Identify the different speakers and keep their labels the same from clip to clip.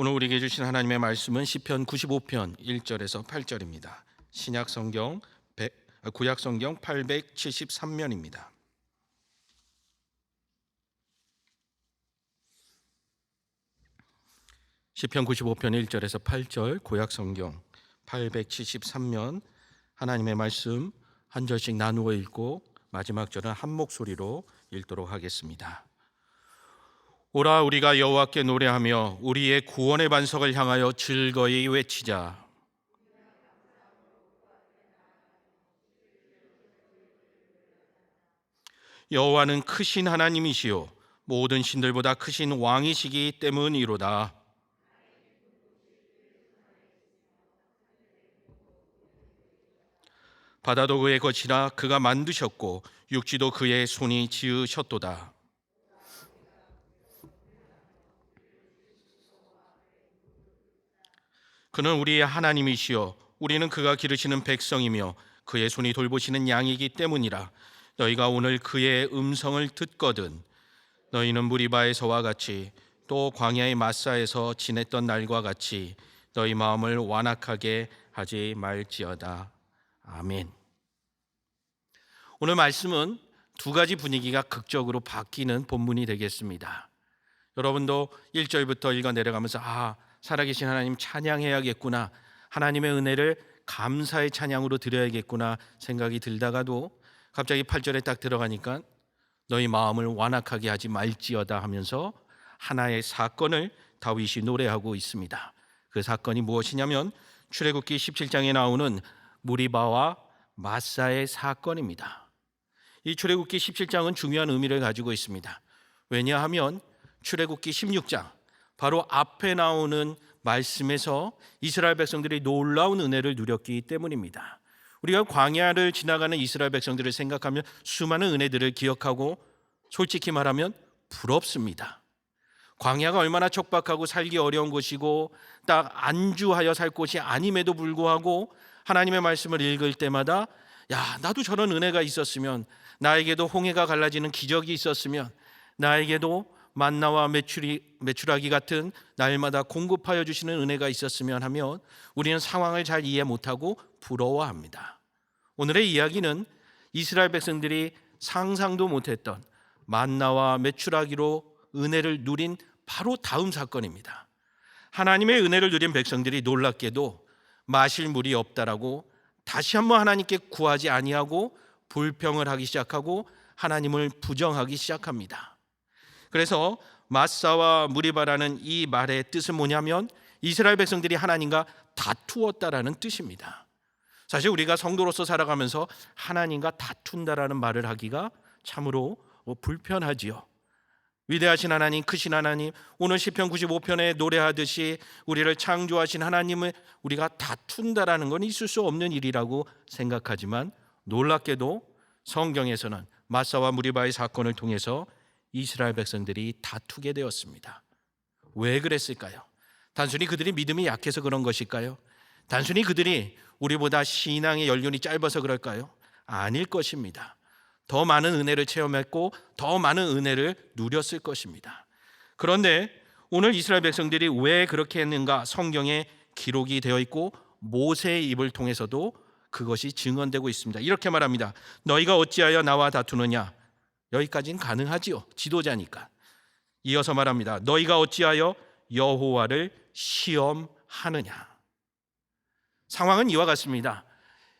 Speaker 1: 오늘 우리에게 주신 하나님의 말씀은 시편 95편 1절에서 8절입니다. 신약 성경 100, 아, 구약 성경 873면입니다. 시편 95편 1절에서 8절 구약 성경 873면 하나님의 말씀 한 절씩 나누어 읽고 마지막 절은 한 목소리로 읽도록 하겠습니다. 오라 우리가 여호와께 노래하며 우리의 구원의 반석을 향하여 즐거이 외치자. 여호와는 크신 하나님이시요 모든 신들보다 크신 왕이시기 때문이로다. 바다도 그의 것이라 그가 만드셨고 육지도 그의 손이 지으셨도다. 그는 우리의 하나님이시여 우리는 그가 기르시는 백성이며 그의 손이 돌보시는 양이기 때문이라 너희가 오늘 그의 음성을 듣거든 너희는 무리바에서와 같이 또 광야의 마사에서 지냈던 날과 같이 너희 마음을 완악하게 하지 말지어다 아멘. 오늘 말씀은 두 가지 분위기가 극적으로 바뀌는 본문이 되겠습니다. 여러분도 1절부터 읽어 내려가면서 아, 살아계신 하나님 찬양해야겠구나. 하나님의 은혜를 감사의 찬양으로 드려야겠구나 생각이 들다가도 갑자기 8절에 딱 들어가니까 너희 마음을 완악하게 하지 말지어다 하면서 하나의 사건을 다윗이 노래하고 있습니다. 그 사건이 무엇이냐면 출애굽기 17장에 나오는 무리바와 마사의 사건입니다. 이 출애굽기 17장은 중요한 의미를 가지고 있습니다. 왜냐하면 출애굽기 16장 바로 앞에 나오는 말씀에서 이스라엘 백성들이 놀라운 은혜를 누렸기 때문입니다. 우리가 광야를 지나가는 이스라엘 백성들을 생각하면 수많은 은혜들을 기억하고 솔직히 말하면 부럽습니다. 광야가 얼마나 척박하고 살기 어려운 곳이고 딱 안주하여 살 곳이 아님에도 불구하고 하나님의 말씀을 읽을 때마다 야, 나도 저런 은혜가 있었으면 나에게도 홍해가 갈라지는 기적이 있었으면 나에게도 만나와 메추라기 같은 날마다 공급하여 주시는 은혜가 있었으면 하면 우리는 상황을 잘 이해 못하고 부러워합니다. 오늘의 이야기는 이스라엘 백성들이 상상도 못했던 만나와 메추라기로 은혜를 누린 바로 다음 사건입니다. 하나님의 은혜를 누린 백성들이 놀랍게도 마실 물이 없다라고 다시 한번 하나님께 구하지 아니하고 불평을 하기 시작하고 하나님을 부정하기 시작합니다. 그래서 마사와 무리바라는 이 말의 뜻은 뭐냐면 이스라엘 백성들이 하나님과 다투었다라는 뜻입니다. 사실 우리가 성도로서 살아가면서 하나님과 다툰다라는 말을 하기가 참으로 불편하지요. 위대하신 하나님, 크신 하나님, 오늘 시편 95편에 노래하듯이 우리를 창조하신 하나님을 우리가 다툰다라는 건 있을 수 없는 일이라고 생각하지만 놀랍게도 성경에서는 마사와 무리바의 사건을 통해서 이스라엘 백성들이 다투게 되었습니다. 왜 그랬을까요? 단순히 그들이 믿음이 약해서 그런 것일까요? 단순히 그들이 우리보다 신앙의 연륜이 짧아서 그럴까요? 아닐 것입니다. 더 많은 은혜를 체험했고 더 많은 은혜를 누렸을 것입니다. 그런데 오늘 이스라엘 백성들이 왜 그렇게 했는가 성경에 기록이 되어 있고 모세의 입을 통해서도 그것이 증언되고 있습니다. 이렇게 말합니다. 너희가 어찌하여 나와 다투느냐? 여기까지는 가능하지요. 지도자니까. 이어서 말합니다. 너희가 어찌하여 여호와를 시험하느냐? 상황은 이와 같습니다.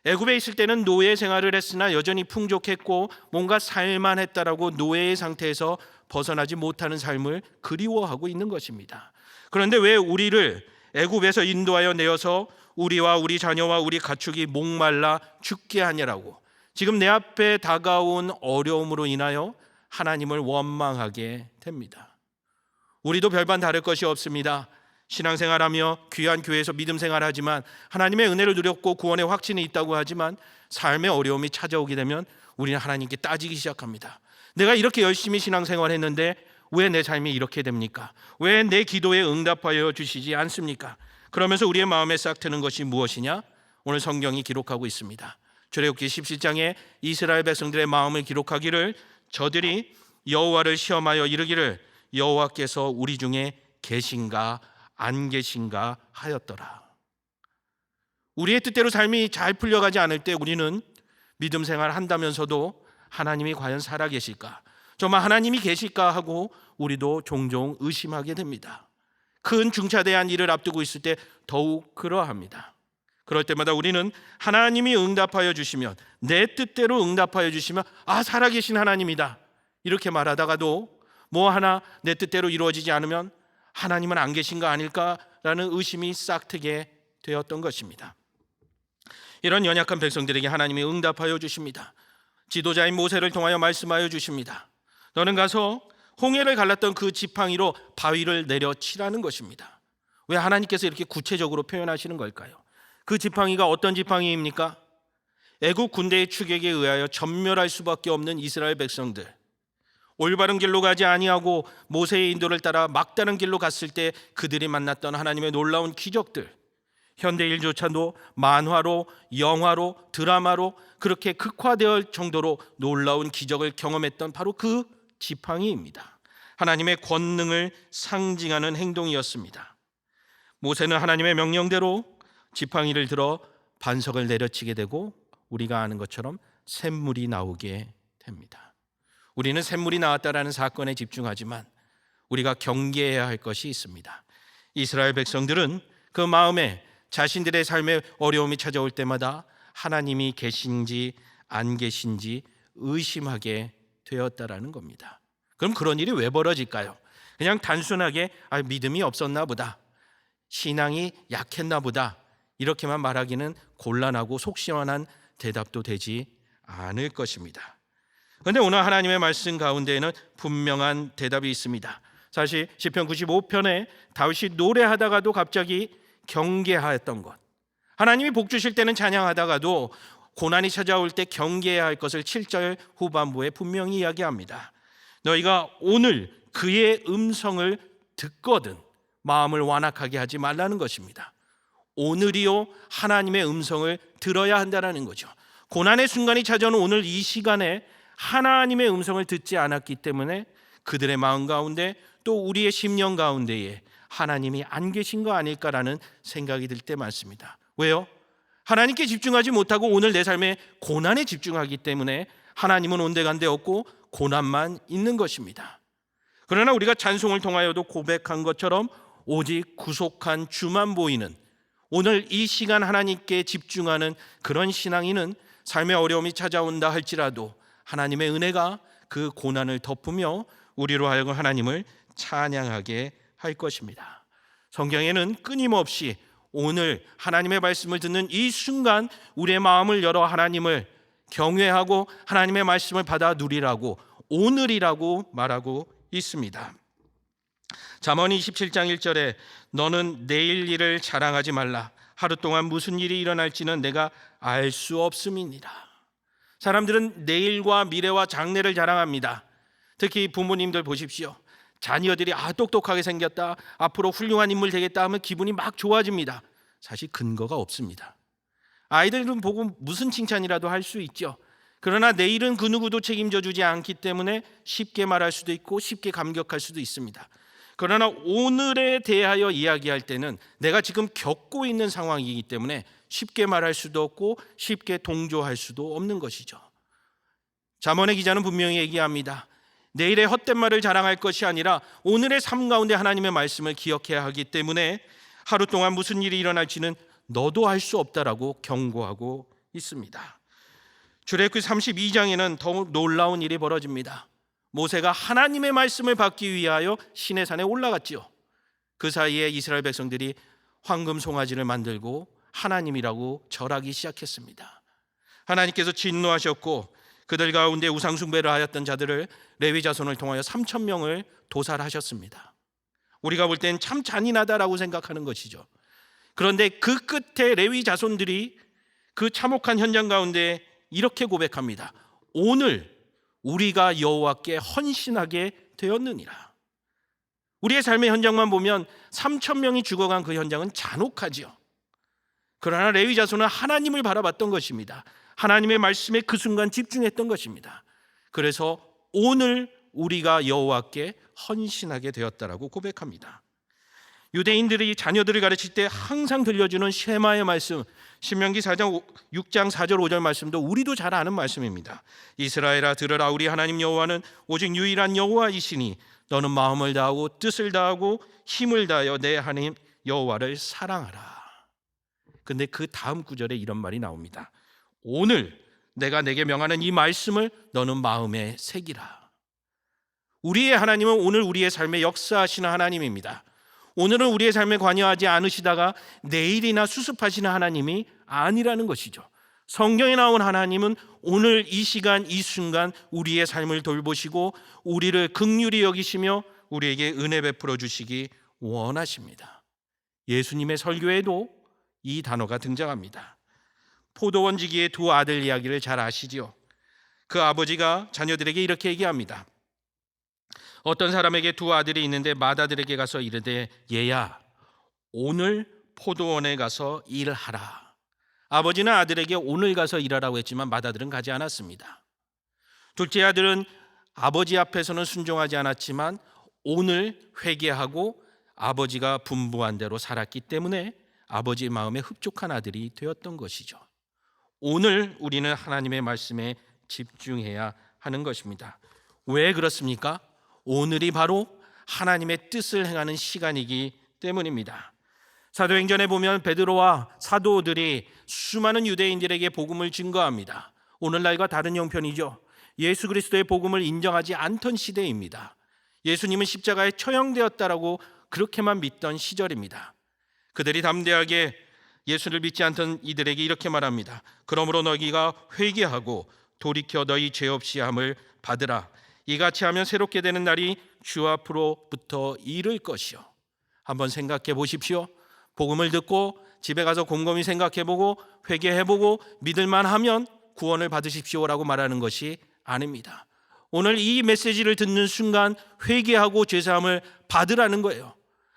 Speaker 1: 애굽에 있을 때는 노예 생활을 했으나 여전히 풍족했고 뭔가 살만했다라고 노예의 상태에서 벗어나지 못하는 삶을 그리워하고 있는 것입니다. 그런데 왜 우리를 애굽에서 인도하여 내어서 우리와 우리 자녀와 우리 가축이 목말라 죽게 하냐라고 지금 내 앞에 다가온 어려움으로 인하여 하나님을 원망하게 됩니다. 우리도 별반 다를 것이 없습니다. 신앙생활하며 귀한 교회에서 믿음 생활하지만 하나님의 은혜를 누렸고 구원의 확신이 있다고 하지만 삶의 어려움이 찾아오게 되면 우리는 하나님께 따지기 시작합니다. 내가 이렇게 열심히 신앙생활했는데 왜 내 삶이 이렇게 됩니까? 왜 내 기도에 응답하여 주시지 않습니까? 그러면서 우리의 마음에 싹 트는 것이 무엇이냐? 오늘 성경이 기록하고 있습니다. 출애굽기 17장에 이스라엘 백성들의 마음을 기록하기를 저들이 여호와를 시험하여 이르기를 여호와께서 우리 중에 계신가 안 계신가 하였더라. 우리의 뜻대로 삶이 잘 풀려가지 않을 때 우리는 믿음 생활 한다면서도 하나님이 과연 살아 계실까? 정말 하나님이 계실까 하고 우리도 종종 의심하게 됩니다. 큰 중차대한 일을 앞두고 있을 때 더욱 그러합니다. 그럴 때마다 우리는 하나님이 응답하여 주시면 내 뜻대로 응답하여 주시면 아 살아계신 하나님이다 이렇게 말하다가도 뭐 하나 내 뜻대로 이루어지지 않으면 하나님은 안 계신 거 아닐까라는 의심이 싹트게 되었던 것입니다. 이런 연약한 백성들에게 하나님이 응답하여 주십니다. 지도자인 모세를 통하여 말씀하여 주십니다. 너는 가서 홍해를 갈랐던 그 지팡이로 바위를 내려치라는 것입니다. 왜 하나님께서 이렇게 구체적으로 표현하시는 걸까요? 그 지팡이가 어떤 지팡이입니까? 애국 군대의 추격에 의하여 전멸할 수밖에 없는 이스라엘 백성들. 올바른 길로 가지 아니하고 모세의 인도를 따라 막다른 길로 갔을 때 그들이 만났던 하나님의 놀라운 기적들. 현대일조차도 만화로, 영화로, 드라마로 그렇게 극화될 정도로 놀라운 기적을 경험했던 바로 그 지팡이입니다. 하나님의 권능을 상징하는 행동이었습니다. 모세는 하나님의 명령대로 지팡이를 들어 반석을 내려치게 되고 우리가 아는 것처럼 샘물이 나오게 됩니다. 우리는 샘물이 나왔다라는 사건에 집중하지만 우리가 경계해야 할 것이 있습니다. 이스라엘 백성들은 그 마음에 자신들의 삶에 어려움이 찾아올 때마다 하나님이 계신지 안 계신지 의심하게 되었다라는 겁니다. 그럼 그런 일이 왜 벌어질까요? 그냥 단순하게 아, 믿음이 없었나 보다. 신앙이 약했나 보다. 이렇게만 말하기는 곤란하고 속 시원한 대답도 되지 않을 것입니다. 그런데 오늘 하나님의 말씀 가운데에는 분명한 대답이 있습니다. 사실 시편 95편에 다윗이 노래하다가도 갑자기 경계하였던 것. 하나님이 복 주실 때는 찬양하다가도 고난이 찾아올 때 경계해야 할 것을 7절 후반부에 분명히 이야기합니다. 너희가 오늘 그의 음성을 듣거든 마음을 완악하게 하지 말라는 것입니다. 오늘이요 하나님의 음성을 들어야 한다라는 거죠. 고난의 순간이 찾아오는 오늘 이 시간에 하나님의 음성을 듣지 않았기 때문에 그들의 마음 가운데 또 우리의 심령 가운데에 하나님이 안 계신 거 아닐까라는 생각이 들 때 많습니다. 왜요? 하나님께 집중하지 못하고 오늘 내 삶에 고난에 집중하기 때문에 하나님은 온데간데 없고 고난만 있는 것입니다. 그러나 우리가 찬송을 통하여도 고백한 것처럼 오직 구속한 주만 보이는 오늘 이 시간 하나님께 집중하는 그런 신앙인은 삶의 어려움이 찾아온다 할지라도 하나님의 은혜가 그 고난을 덮으며 우리로 하여금 하나님을 찬양하게 할 것입니다. 성경에는 끊임없이 오늘 하나님의 말씀을 듣는 이 순간 우리의 마음을 열어 하나님을 경외하고 하나님의 말씀을 받아 누리라고 오늘이라고 말하고 있습니다. 잠언 27장 1절에 너는 내일 일을 자랑하지 말라 하루 동안 무슨 일이 일어날지는 내가 알 수 없음이니라. 사람들은 내일과 미래와 장래를 자랑합니다. 특히 부모님들 보십시오. 자녀들이 아 똑똑하게 생겼다. 앞으로 훌륭한 인물 되겠다 하면 기분이 막 좋아집니다. 사실 근거가 없습니다. 아이들은 보고 무슨 칭찬이라도 할 수 있죠. 그러나 내일은 그 누구도 책임져 주지 않기 때문에 쉽게 말할 수도 있고 쉽게 감격할 수도 있습니다. 그러나 오늘에 대하여 이야기할 때는 내가 지금 겪고 있는 상황이기 때문에 쉽게 말할 수도 없고 쉽게 동조할 수도 없는 것이죠. 잠언의 기자는 분명히 얘기합니다. 내일의 헛된 말을 자랑할 것이 아니라 오늘의 삶 가운데 하나님의 말씀을 기억해야 하기 때문에 하루 동안 무슨 일이 일어날지는 너도 알 수 없다라고 경고하고 있습니다. 출애굽기 32장에는 더욱 놀라운 일이 벌어집니다. 모세가 하나님의 말씀을 받기 위하여 시내 산에 올라갔지요. 그 사이에 이스라엘 백성들이 황금 송아지를 만들고 하나님이라고 절하기 시작했습니다. 하나님께서 진노하셨고 그들 가운데 우상 숭배를 하였던 자들을 레위 자손을 통하여 3천 명을 도살하셨습니다. 우리가 볼 땐 참 잔인하다라고 생각하는 것이죠. 그런데 그 끝에 레위 자손들이 그 참혹한 현장 가운데 이렇게 고백합니다. 오늘 우리가 여호와께 헌신하게 되었느니라. 우리의 삶의 현장만 보면 3천 명이 죽어간 그 현장은 잔혹하지요. 그러나 레위 자손은 하나님을 바라봤던 것입니다. 하나님의 말씀에 그 순간 집중했던 것입니다. 그래서 오늘 우리가 여호와께 헌신하게 되었다라고 고백합니다. 유대인들이 자녀들을 가르칠 때 항상 들려주는 쉐마의 말씀 신명기 4장 6장 4절 5절 말씀도 우리도 잘 아는 말씀입니다. 이스라엘아 들으라 우리 하나님 여호와는 오직 유일한 여호와이시니 너는 마음을 다하고 뜻을 다하고 힘을 다하여 내 하나님 여호와를 사랑하라. 근데 그 다음 구절에 이런 말이 나옵니다. 오늘 내가 내게 명하는 이 말씀을 너는 마음에 새기라. 우리의 하나님은 오늘 우리의 삶에 역사하시는 하나님입니다. 오늘은 우리의 삶에 관여하지 않으시다가 내일이나 수습하시는 하나님이 아니라는 것이죠. 성경에 나온 하나님은 오늘 이 시간 이 순간 우리의 삶을 돌보시고 우리를 극률히 여기시며 우리에게 은혜 베풀어 주시기 원하십니다. 예수님의 설교에도 이 단어가 등장합니다. 포도원 지기의 두 아들 이야기를 잘 아시지요. 그 아버지가 자녀들에게 이렇게 얘기합니다. 어떤 사람에게 두 아들이 있는데 맏아들에게 가서 이르되 얘야 오늘 포도원에 가서 일하라. 아버지는 아들에게 오늘 가서 일하라고 했지만 맏아들은 가지 않았습니다. 둘째 아들은 아버지 앞에서는 순종하지 않았지만 오늘 회개하고 아버지가 분부한 대로 살았기 때문에 아버지 마음에 흡족한 아들이 되었던 것이죠. 오늘 우리는 하나님의 말씀에 집중해야 하는 것입니다. 왜 그렇습니까? 오늘이 바로 하나님의 뜻을 행하는 시간이기 때문입니다. 사도행전에 보면 베드로와 사도들이 수많은 유대인들에게 복음을 증거합니다. 오늘날과 다른 형편이죠. 예수 그리스도의 복음을 인정하지 않던 시대입니다. 예수님은 십자가에 처형되었다라고 그렇게만 믿던 시절입니다. 그들이 담대하게 예수를 믿지 않던 이들에게 이렇게 말합니다. 그러므로 너희가 회개하고 돌이켜 너희 죄 없이 함을 받으라. 이같이 하면 새롭게 되는 날이 주 앞으로부터 이를 것이요. 한번 생각해 보십시오. 복음을 듣고 집에 가서 곰곰이 생각해 보고 회개해 보고 믿을 만 하면 구원을 받으십시오라고 말하는 것이 아닙니다. 오늘 이 메시지를 듣는 순간 회개하고 죄사함을 받으라는 거예요.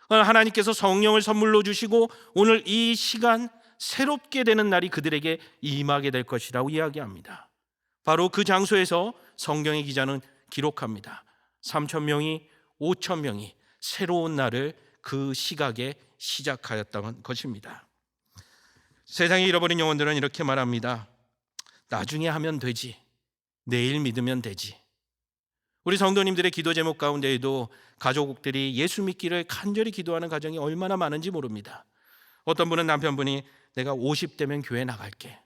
Speaker 1: 하나님께서 성령을 선물로 주시고 오늘 이 시간 새롭게 되는 날이 그들에게 임하게 될 것이라고 이야기합니다. 바로 그 장소에서 성경의 기자는 기록합니다. 3천 명이 5천 명이 새로운 날을 그 시각에 시작하였던 것입니다. 세상에 잃어버린 영혼들은 이렇게 말합니다. 나중에 하면 되지. 내일 믿으면 되지. 우리 성도님들의 기도 제목 가운데에도 가족들이 예수 믿기를 간절히 기도하는 가정이 얼마나 많은지 모릅니다. 어떤 분은 남편분이 내가 50대면 교회 나갈게.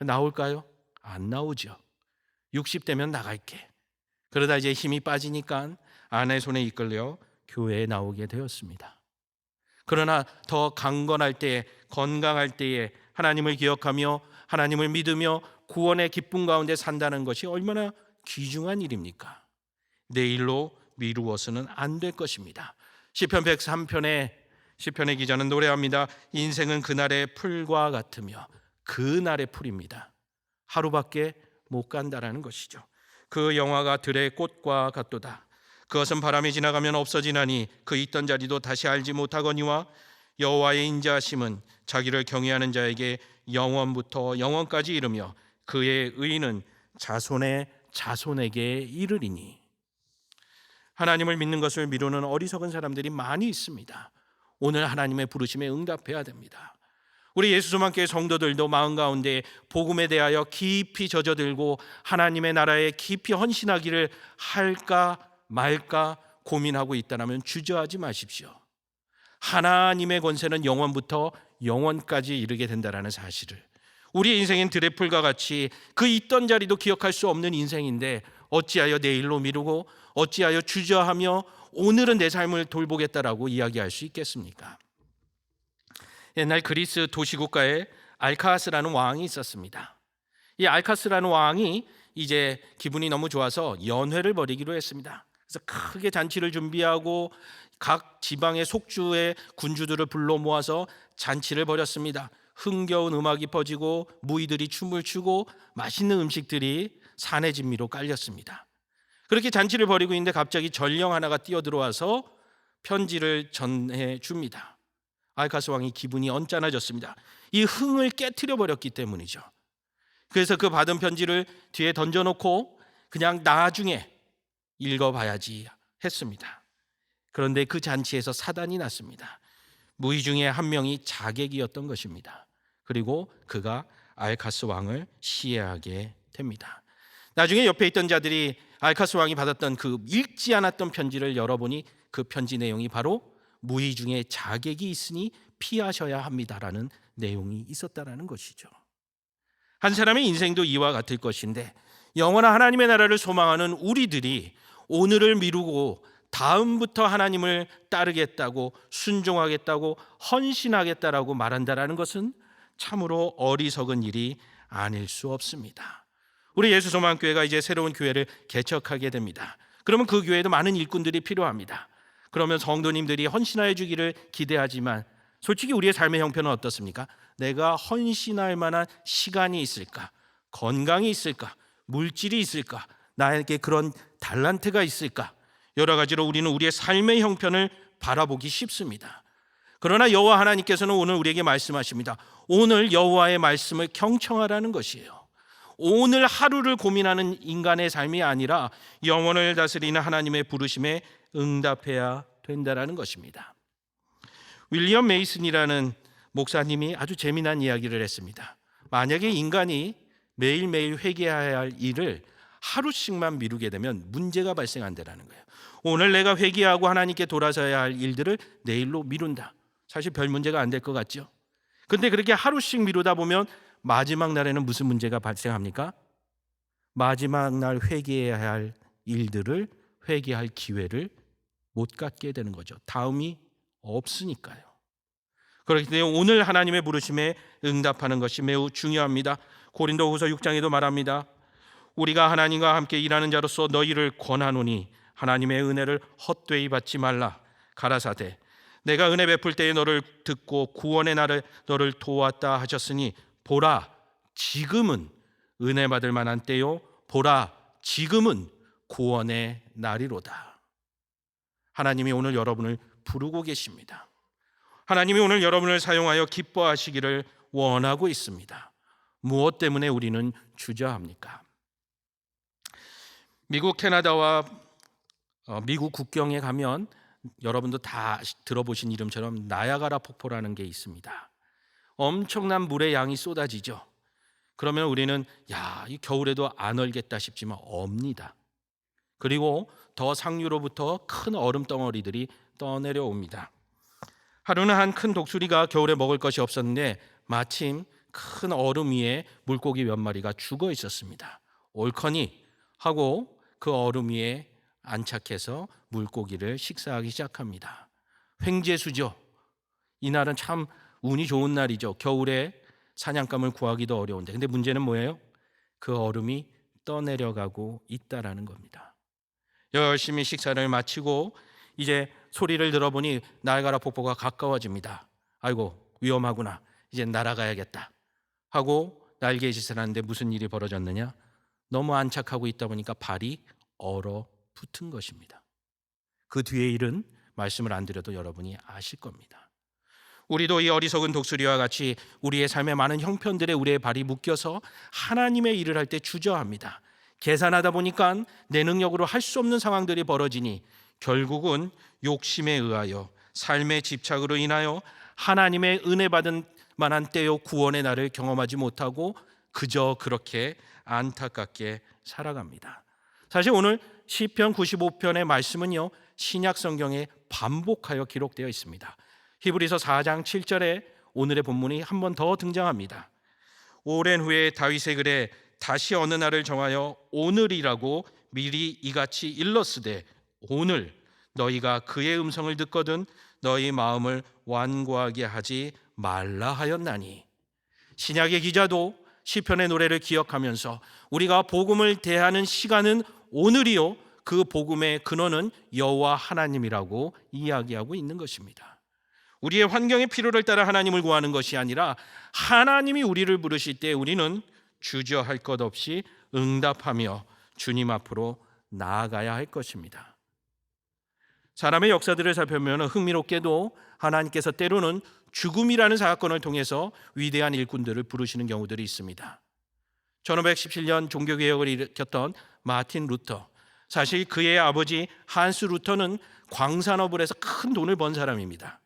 Speaker 1: 나올까요? 안 나오죠. 60대면 나갈게. 그러다 이제 힘이 빠지니까 아내 손에 이끌려 교회에 나오게 되었습니다. 그러나 더 강건할 때에 건강할 때에 하나님을 기억하며 하나님을 믿으며 구원의 기쁨 가운데 산다는 것이 얼마나 귀중한 일입니까? 내일로 미루어서는 안 될 것입니다. 시편 103편에 시편의 기자는 노래합니다. 인생은 그날의 풀과 같으며 그날의 풀입니다. 하루밖에 못 간다라는 것이죠. 그 영화가 들의 꽃과 같도다. 그것은 바람이 지나가면 없어지나니 그 있던 자리도 다시 알지 못하거니와 여호와의 인자하심은 자기를 경외하는 자에게 영원부터 영원까지 이르며 그의 의는 자손의 자손에게 이르리니 하나님을 믿는 것을 미루는 어리석은 사람들이 많이 있습니다. 오늘 하나님의 부르심에 응답해야 됩니다. 우리 예수 소망교회 성도들도 마음 가운데 복음에 대하여 깊이 젖어들고 하나님의 나라에 깊이 헌신하기를 할까 말까 고민하고 있다면 주저하지 마십시오. 하나님의 권세는 영원부터 영원까지 이르게 된다라는 사실을 우리 인생은 드레풀과 같이 그 있던 자리도 기억할 수 없는 인생인데 어찌하여 내일로 미루고 어찌하여 주저하며 오늘은 내 삶을 돌보겠다라고 이야기할 수 있겠습니까? 옛날 그리스 도시국가에 알카스라는 왕이 있었습니다. 이 알카스라는 왕이 이제 기분이 너무 좋아서 연회를 벌이기로 했습니다. 그래서 크게 잔치를 준비하고 각 지방의 속주의 군주들을 불러 모아서 잔치를 벌였습니다. 흥겨운 음악이 퍼지고 무희들이 춤을 추고 맛있는 음식들이 산의 진미로 깔렸습니다. 그렇게 잔치를 벌이고 있는데 갑자기 전령 하나가 뛰어들어와서 편지를 전해 줍니다. 알카스 왕이 기분이 언짢아졌습니다. 이 흥을 깨뜨려 버렸기 때문이죠. 그래서 그 받은 편지를 뒤에 던져놓고 그냥 나중에 읽어봐야지 했습니다. 그런데 그 잔치에서 사단이 났습니다. 무희 중에 한 명이 자객이었던 것입니다. 그리고 그가 알카스 왕을 시해하게 됩니다. 나중에 옆에 있던 자들이 알카스 왕이 받았던 그 읽지 않았던 편지를 열어보니 그 편지 내용이 바로 무희 중에 자객이 있으니 피하셔야 합니다라는 내용이 있었다라는 것이죠. 한 사람의 인생도 이와 같을 것인데 영원한 하나님의 나라를 소망하는 우리들이 오늘을 미루고 다음부터 하나님을 따르겠다고 순종하겠다고 헌신하겠다라고 말한다라는 것은 참으로 어리석은 일이 아닐 수 없습니다. 우리 예수 소망교회가 이제 새로운 교회를 개척하게 됩니다. 그러면 그 교회에도 많은 일꾼들이 필요합니다. 그러면 성도님들이 헌신하여 주기를 기대하지만 솔직히 우리의 삶의 형편은 어떻습니까? 내가 헌신할 만한 시간이 있을까? 건강이 있을까? 물질이 있을까? 나에게 그런 달란트가 있을까? 여러 가지로 우리는 우리의 삶의 형편을 바라보기 쉽습니다. 그러나 여호와 하나님께서는 오늘 우리에게 말씀하십니다. 오늘 여호와의 말씀을 경청하라는 것이에요. 오늘 하루를 고민하는 인간의 삶이 아니라 영혼을 다스리는 하나님의 부르심에 응답해야 된다라는 것입니다. 윌리엄 메이슨이라는 목사님이 아주 재미난 이야기를 했습니다. 만약에 인간이 매일매일 회개해야 할 일을 하루씩만 미루게 되면 문제가 발생한다는 거예요. 오늘 내가 회개하고 하나님께 돌아서야 할 일들을 내일로 미룬다. 사실 별 문제가 안 될 것 같죠. 근데 그렇게 하루씩 미루다 보면 마지막 날에는 무슨 문제가 발생합니까? 마지막 날 회개해야 할 일들을 회개할 기회를 못 갖게 되는 거죠. 다음이 없으니까요. 그렇기 때문에 오늘 하나님의 부르심에 응답하는 것이 매우 중요합니다. 고린도후서 6장에도 말합니다. 우리가 하나님과 함께 일하는 자로서 너희를 권하노니 하나님의 은혜를 헛되이 받지 말라. 가라사대 내가 은혜 베풀 때에 너를 듣고 구원의 날에 너를 도왔다 하셨으니 보라 지금은 은혜 받을 만한 때요 보라 지금은 구원의 날이로다. 하나님이 오늘 여러분을 부르고 계십니다. 하나님이 오늘 여러분을 사용하여 기뻐하시기를 원하고 있습니다. 무엇 때문에 우리는 주저합니까? 미국 캐나다와 어, 미국 국경에 가면 여러분도 다 들어보신 이름처럼 나야가라 폭포라는 게 있습니다. 엄청난 물의 양이 쏟아지죠. 그러면 우리는 야, 이 겨울에도 안 얼겠다 싶지만 없니다. 그리고 더 상류로부터 큰 얼음 덩어리들이 떠내려 옵니다. 하루는 한 큰 독수리가 겨울에 먹을 것이 없었는데 마침 큰 얼음 위에 물고기 몇 마리가 죽어 있었습니다. 옳거니 하고 그 얼음 위에 안착해서 물고기를 식사하기 시작합니다. 횡재수죠. 이날은 참 운이 좋은 날이죠. 겨울에 사냥감을 구하기도 어려운데. 근데 문제는 뭐예요? 그 얼음이 떠내려가고 있다라는 겁니다. 열심히 식사를 마치고 이제 소리를 들어보니 나이가라 폭포가 가까워집니다. 아이고 위험하구나. 이제 날아가야겠다. 하고 날개짓을 하는데 무슨 일이 벌어졌느냐? 너무 안착하고 있다 보니까 발이 얼어 붙은 것입니다. 그 뒤의 일은 말씀을 안 드려도 여러분이 아실 겁니다. 우리도 이 어리석은 독수리와 같이 우리의 삶의 많은 형편들에 우리의 발이 묶여서 하나님의 일을 할 때 주저합니다. 계산하다 보니까 내 능력으로 할 수 없는 상황들이 벌어지니 결국은 욕심에 의하여 삶의 집착으로 인하여 하나님의 은혜 받은 만한 때요 구원의 날을 경험하지 못하고 그저 그렇게 안타깝게 살아갑니다. 사실 오늘 시편 95편의 말씀은요. 신약 성경에 반복하여 기록되어 있습니다. 히브리서 4장 7절에 오늘의 본문이 한 번 더 등장합니다. 오랜 후에 다윗의 글에 다시 어느 날을 정하여 오늘이라고 미리 이같이 일렀으되 오늘 너희가 그의 음성을 듣거든 너희 마음을 완고하게 하지 말라 하였나니 신약의 기자도 시편의 노래를 기억하면서 우리가 복음을 대하는 시간은 오늘이요 그 복음의 근원은 여호와 하나님이라고 이야기하고 있는 것입니다. 우리의 환경의 필요를 따라 하나님을 구하는 것이 아니라 하나님이 우리를 부르실 때 우리는 주저할 것 없이 응답하며 주님 앞으로 나아가야 할 것입니다. 사람의 역사들을 살펴보면 흥미롭게도 하나님께서 때로는 죽음이라는 사건을 통해서 위대한 일꾼들을 부르시는 경우들이 있습니다. 1517년 종교개혁을 일으켰던 마틴 루터. 사실 그의 아버지 한스 루터는 광산업을 해서 큰 돈을 번 사람입니다.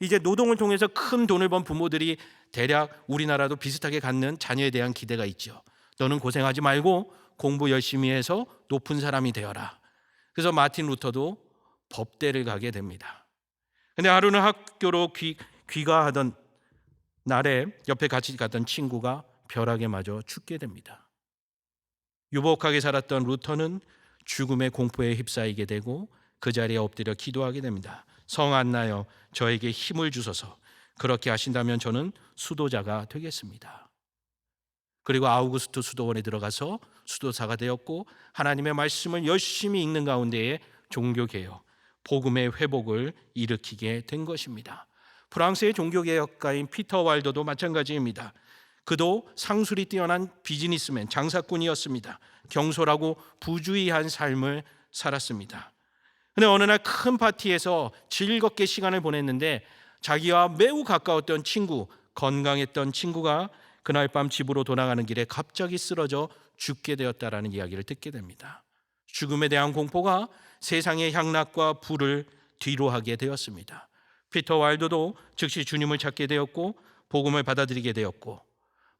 Speaker 1: 이제 노동을 통해서 큰 돈을 번 부모들이 대략 우리나라도 비슷하게 갖는 자녀에 대한 기대가 있죠. 너는 고생하지 말고 공부 열심히 해서 높은 사람이 되어라. 그래서 마틴 루터도 법대를 가게 됩니다. 근데 하루는 학교로 귀, 귀가하던 날에 옆에 같이 가던 친구가 벼락에 맞아 죽게 됩니다. 유복하게 살았던 루터는 죽음의 공포에 휩싸이게 되고 그 자리에 엎드려 기도하게 됩니다. 성 안나여 저에게 힘을 주소서. 그렇게 하신다면 저는 수도자가 되겠습니다. 그리고 아우구스트 수도원에 들어가서 수도사가 되었고 하나님의 말씀을 열심히 읽는 가운데에 종교 개혁, 복음의 회복을 일으키게 된 것입니다. 프랑스의 종교 개혁가인 피터 왈더도 마찬가지입니다. 그도 상술이 뛰어난 비즈니스맨, 장사꾼이었습니다. 경솔하고 부주의한 삶을 살았습니다. 근데 어느 날 큰 파티에서 즐겁게 시간을 보냈는데 자기와 매우 가까웠던 친구, 건강했던 친구가 그날 밤 집으로 돌아가는 길에 갑자기 쓰러져 죽게 되었다라는 이야기를 듣게 됩니다. 죽음에 대한 공포가 세상의 향락과 불을 뒤로하게 되었습니다. 피터 와일드도 즉시 주님을 찾게 되었고 복음을 받아들이게 되었고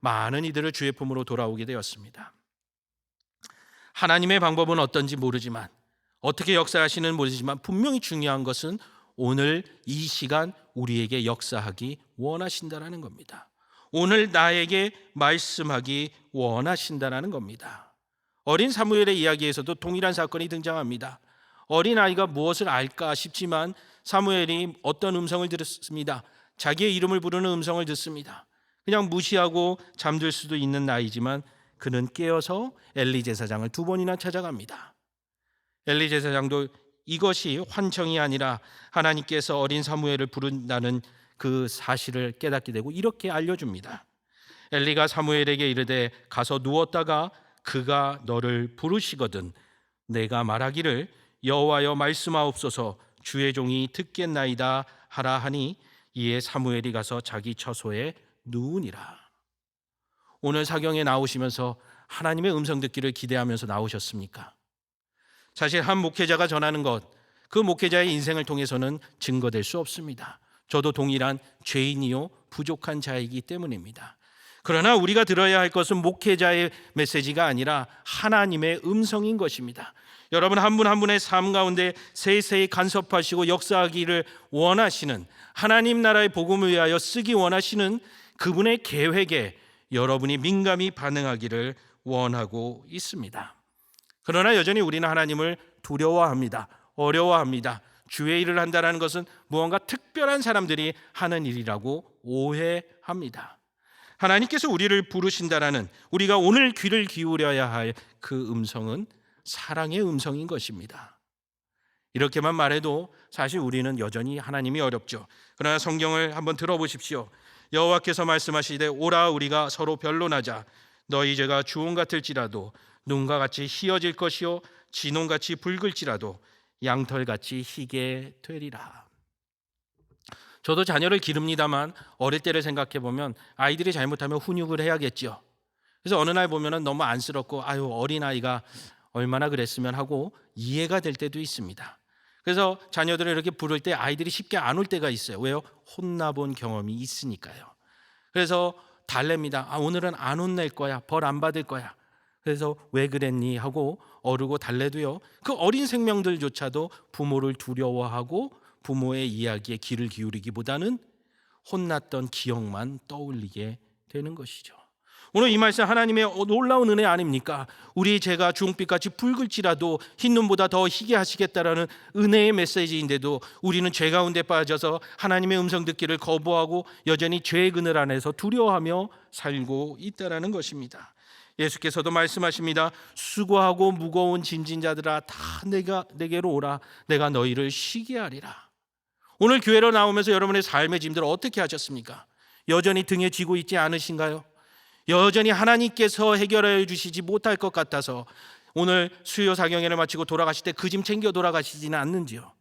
Speaker 1: 많은 이들을 주의 품으로 돌아오게 되었습니다. 하나님의 방법은 어떤지 모르지만 어떻게 역사하시는 모르지만 분명히 중요한 것은 오늘 이 시간 우리에게 역사하기 원하신다라는 겁니다. 오늘 나에게 말씀하기 원하신다라는 겁니다. 어린 사무엘의 이야기에서도 동일한 사건이 등장합니다. 어린 아이가 무엇을 알까 싶지만 사무엘이 어떤 음성을 들었습니다. 자기의 이름을 부르는 음성을 듣습니다. 그냥 무시하고 잠들 수도 있는 나이지만 그는 깨어서 엘리 제사장을 두 번이나 찾아갑니다. 엘리 제사장도 이것이 환청이 아니라 하나님께서 어린 사무엘을 부른다는 그 사실을 깨닫게 되고 이렇게 알려줍니다. 엘리가 사무엘에게 이르되 가서 누웠다가 그가 너를 부르시거든 내가 말하기를 여호와여 말씀하옵소서 주의 종이 듣겠나이다 하라 하니 이에 사무엘이 가서 자기 처소에 누우니라. 오늘 사경에 나오시면서 하나님의 음성 듣기를 기대하면서 나오셨습니까? 사실 한 목회자가 전하는 것, 그 목회자의 인생을 통해서는 증거될 수 없습니다. 저도 동일한 죄인이요 부족한 자이기 때문입니다. 그러나 우리가 들어야 할 것은 목회자의 메시지가 아니라 하나님의 음성인 것입니다. 여러분 한 분 한 분의 삶 가운데 세세히 간섭하시고 역사하기를 원하시는 하나님 나라의 복음을 위하여 쓰기 원하시는 그분의 계획에 여러분이 민감히 반응하기를 원하고 있습니다. 그러나 여전히 우리는 하나님을 두려워합니다. 어려워합니다. 주의 일을 한다는 것은 무언가 특별한 사람들이 하는 일이라고 오해합니다. 하나님께서 우리를 부르신다라는 우리가 오늘 귀를 기울여야 할 그 음성은 사랑의 음성인 것입니다. 이렇게만 말해도 사실 우리는 여전히 하나님이 어렵죠. 그러나 성경을 한번 들어보십시오. 여호와께서 말씀하시되 오라 우리가 서로 변론하자 너희 죄가 주홍 같을지라도 눈과 같이 희어질 것이요 진홍같이 붉을지라도 양털같이 희게 되리라. 저도 자녀를 기릅니다만 어릴 때를 생각해 보면 아이들이 잘못하면 훈육을 해야겠죠. 그래서 어느 날 보면은 너무 안쓰럽고 아유 어린 아이가 얼마나 그랬으면 하고 이해가 될 때도 있습니다. 그래서 자녀들을 이렇게 부를 때 아이들이 쉽게 안 올 때가 있어요. 왜요? 혼나본 경험이 있으니까요. 그래서 달랩니다. 아 오늘은 안 혼낼 거야. 벌 안 받을 거야. 그래서 왜 그랬니 하고 어르고 달래도요. 그 어린 생명들조차도 부모를 두려워하고 부모의 이야기에 귀를 기울이기보다는 혼났던 기억만 떠올리게 되는 것이죠. 오늘 이 말씀 하나님의 놀라운 은혜 아닙니까? 우리 죄가 주홍빛같이 붉을지라도 흰 눈보다 더 희게 하시겠다라는 은혜의 메시지인데도 우리는 죄 가운데 빠져서 하나님의 음성 듣기를 거부하고 여전히 죄의 그늘 안에서 두려워하며 살고 있다라는 것입니다. 예수께서도 말씀하십니다. 수고하고 무거운 짐진 자들아 다 내가 내게로 오라. 내가 너희를 쉬게 하리라. 오늘 교회로 나오면서 여러분의 삶의 짐들을 어떻게 하셨습니까? 여전히 등에 쥐고 있지 않으신가요? 여전히 하나님께서 해결해 주시지 못할 것 같아서 오늘 수요 사경회를 마치고 돌아가실 때 그 짐 챙겨 돌아가시지는 않는지요?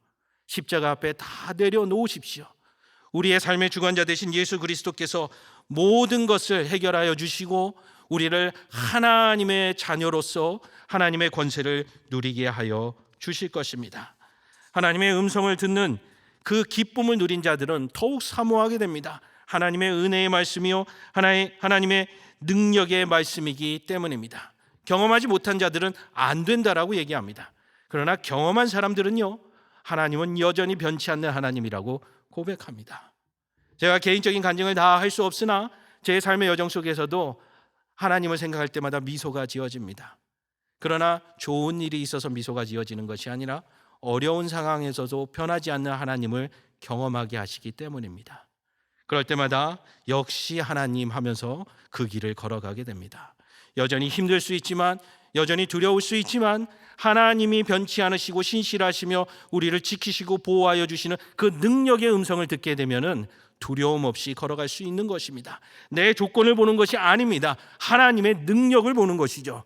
Speaker 1: 십자가 앞에 다 내려놓으십시오. 우리의 삶의 주관자 되신 예수 그리스도께서 모든 것을 해결하여 주시고 우리를 하나님의 자녀로서 하나님의 권세를 누리게 하여 주실 것입니다. 하나님의 음성을 듣는 그 기쁨을 누린 자들은 더욱 사모하게 됩니다. 하나님의 은혜의 말씀이요 하나의 하나님의 능력의 말씀이기 때문입니다. 경험하지 못한 자들은 안 된다라고 얘기합니다. 그러나 경험한 사람들은요 하나님은 여전히 변치 않는 하나님이라고 고백합니다. 제가 개인적인 간증을 다 할 수 없으나 제 삶의 여정 속에서도 하나님을 생각할 때마다 미소가 지어집니다. 그러나 좋은 일이 있어서 미소가 지어지는 것이 아니라 어려운 상황에서도 변하지 않는 하나님을 경험하게 하시기 때문입니다. 그럴 때마다 역시 하나님 하면서 그 길을 걸어가게 됩니다. 여전히 힘들 수 있지만 여전히 두려울 수 있지만 하나님이 변치 않으시고 신실하시며 우리를 지키시고 보호하여 주시는 그 능력의 음성을 듣게 되면은 두려움 없이 걸어갈 수 있는 것입니다. 내 조건을 보는 것이 아닙니다. 하나님의 능력을 보는 것이죠.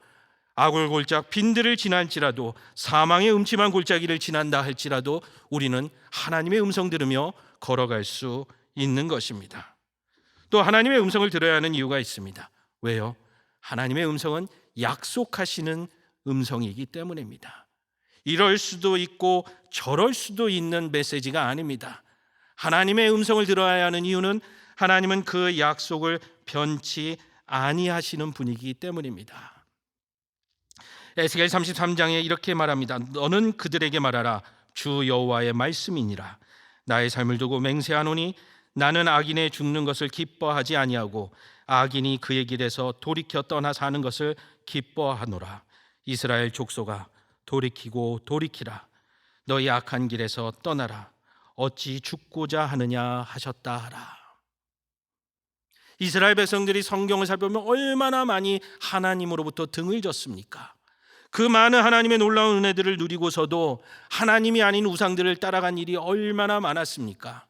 Speaker 1: 아골골짝 빈들을 지날지라도 사망의 음침한 골짜기를 지난다 할지라도 우리는 하나님의 음성 들으며 걸어갈 수 있는 것입니다. 또 하나님의 음성을 들어야 하는 이유가 있습니다. 왜요? 하나님의 음성은 약속하시는 음성이기 때문입니다. 이럴 수도 있고 저럴 수도 있는 메시지가 아닙니다. 하나님의 음성을 들어야 하는 이유는 하나님은 그 약속을 변치 아니하시는 분이기 때문입니다. 에스겔 33장에 이렇게 말합니다. 너는 그들에게 말하라 주 여호와의 말씀이니라. 나의 삶을 두고 맹세하노니 나는 악인의 죽는 것을 기뻐하지 아니하고 악인이 그의 길에서 돌이켜 떠나 사는 것을 기뻐하노라. 이스라엘 족속아 돌이키고 돌이키라. 너희 악한 길에서 떠나라. 어찌 죽고자 하느냐 하셨다 하라. 이스라엘 백성들이 성경을 살펴보면 얼마나 많이 하나님으로부터 등을 졌습니까? 그 많은 하나님의 놀라운 은혜들을 누리고서도 하나님이 아닌 우상들을 따라간 일이 얼마나 많았습니까?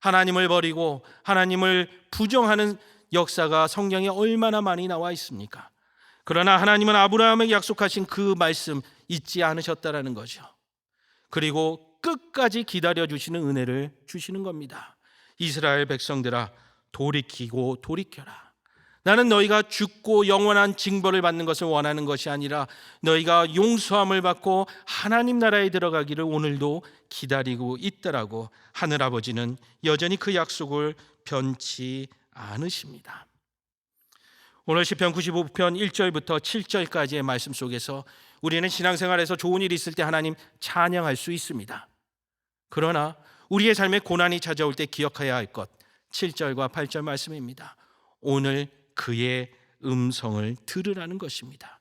Speaker 1: 하나님을 버리고 하나님을 부정하는 역사가 성경에 얼마나 많이 나와 있습니까? 그러나 하나님은 아브라함에게 약속하신 그 말씀 잊지 않으셨다라는 거죠. 그리고 끝까지 기다려 주시는 은혜를 주시는 겁니다. 이스라엘 백성들아 돌이키고 돌이켜라. 나는 너희가 죽고 영원한 징벌을 받는 것을 원하는 것이 아니라 너희가 용서함을 받고 하나님 나라에 들어가기를 오늘도 기다리고 있더라고 하늘 아버지는 여전히 그 약속을 변치 않으십니다. 오늘 시편 95편 1절부터 7절까지의 말씀 속에서 우리는 신앙생활에서 좋은 일이 있을 때 하나님 찬양할 수 있습니다. 그러나 우리의 삶에 고난이 찾아올 때 기억해야 할 것 7절과 8절 말씀입니다. 오늘 그의 음성을 들으라는 것입니다.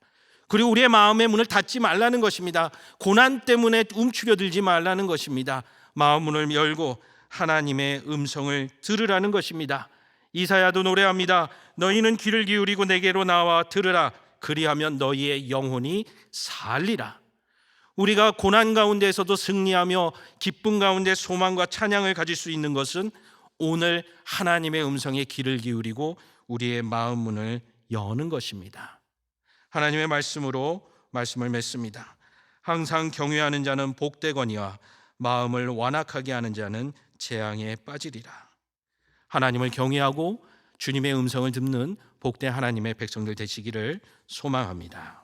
Speaker 1: 그리고 우리의 마음의 문을 닫지 말라는 것입니다. 고난 때문에 움츠려들지 말라는 것입니다. 마음 문을 열고 하나님의 음성을 들으라는 것입니다. 이사야도 노래합니다. 너희는 귀를 기울이고 내게로 나와 들으라. 그리하면 너희의 영혼이 살리라. 우리가 고난 가운데에서도 승리하며 기쁨 가운데 소망과 찬양을 가질 수 있는 것은 오늘 하나님의 음성에 귀를 기울이고 우리의 마음 문을 여는 것입니다. 하나님의 말씀으로 말씀을 맺습니다. 항상 경외하는 자는 복되거니와 마음을 완악하게 하는 자는 재앙에 빠지리라. 하나님을 경외하고 주님의 음성을 듣는 복된 하나님의 백성들 되시기를 소망합니다.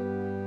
Speaker 1: thank you